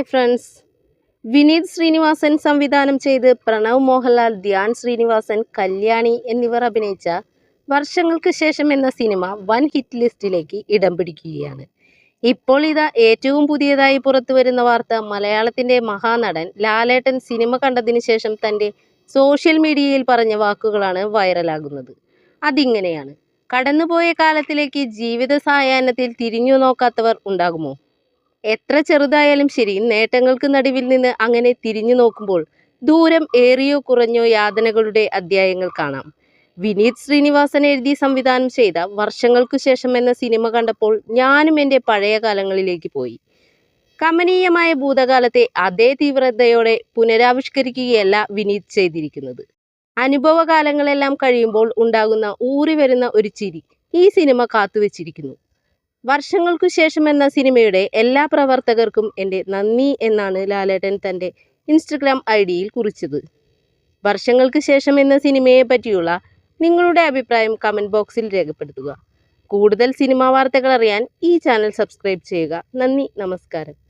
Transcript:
Hi friends. Vineeth Sreenivasan സംവിധാനം ചെയ്ത് പ്രണവ് മോഹൻലാൽ ധ്യാൻ ശ്രീനിവാസൻ കല്യാണി എന്നിവർ അഭിനയിച്ച വർഷങ്ങൾക്ക് ശേഷം എന്ന സിനിമ വൻ ഹിറ്റ് ലിസ്റ്റിലേക്ക് ഇടം പിടിക്കുകയാണ്. ഇപ്പോൾ ഇതാ ഏറ്റവും പുതിയതായി പുറത്തു വരുന്ന വാർത്ത. മലയാളത്തിന്റെ മഹാനടൻ ലാലേട്ടൻ സിനിമ കണ്ടതിന് ശേഷം തന്റെ സോഷ്യൽ മീഡിയയിൽ പറഞ്ഞ വാക്കുകളാണ് വൈറലാകുന്നത്. അതിങ്ങനെയാണ്. കടന്നുപോയ കാലത്തിലേക്ക് ജീവിത സായാഹ്നത്തിൽ തിരിഞ്ഞു നോക്കാത്തവർ ഉണ്ടാകുമോ? എത്ര ചെറുതായാലും ശരി നേട്ടങ്ങൾക്ക് നടുവിൽ നിന്ന് അങ്ങനെ തിരിഞ്ഞു നോക്കുമ്പോൾ ദൂരം ഏറിയോ കുറഞ്ഞോ യാതനകളുടെ അധ്യായങ്ങൾ കാണാം. വിനീത് ശ്രീനിവാസൻ എഴുതി സംവിധാനം ചെയ്ത വർഷങ്ങൾക്കു ശേഷം എന്ന സിനിമ കണ്ടപ്പോൾ ഞാനും എന്റെ പഴയ കാലങ്ങളിലേക്ക് പോയി. കമനീയമായ ഭൂതകാലത്തെ അതേ തീവ്രതയോടെ പുനരാവിഷ്കരിക്കുകയല്ല വിനീത് ചെയ്തിരിക്കുന്നത്. അനുഭവകാലങ്ങളെല്ലാം കഴിയുമ്പോൾ ഉണ്ടാകുന്ന ഊറി വരുന്ന ഒരു ചിരി ഈ സിനിമ കാത്തുവച്ചിരിക്കുന്നു. വർഷങ്ങൾക്കു ശേഷം എന്ന സിനിമയുടെ എല്ലാ പ്രവർത്തകർക്കും എന്റെ നന്ദി എന്നാണ് ലാലേട്ടൻ തന്റെ ഇൻസ്റ്റഗ്രാം ഐ ഡിയിൽ കുറിച്ചത്. വർഷങ്ങൾക്ക് ശേഷം എന്ന സിനിമയെ പറ്റിയുള്ള നിങ്ങളുടെ അഭിപ്രായം കമന്റ് ബോക്സിൽ രേഖപ്പെടുത്തുക. കൂടുതൽ സിനിമാ വാർത്തകൾ അറിയാൻ ഈ ചാനൽ സബ്സ്ക്രൈബ് ചെയ്യുക. നന്ദി നമസ്കാരം.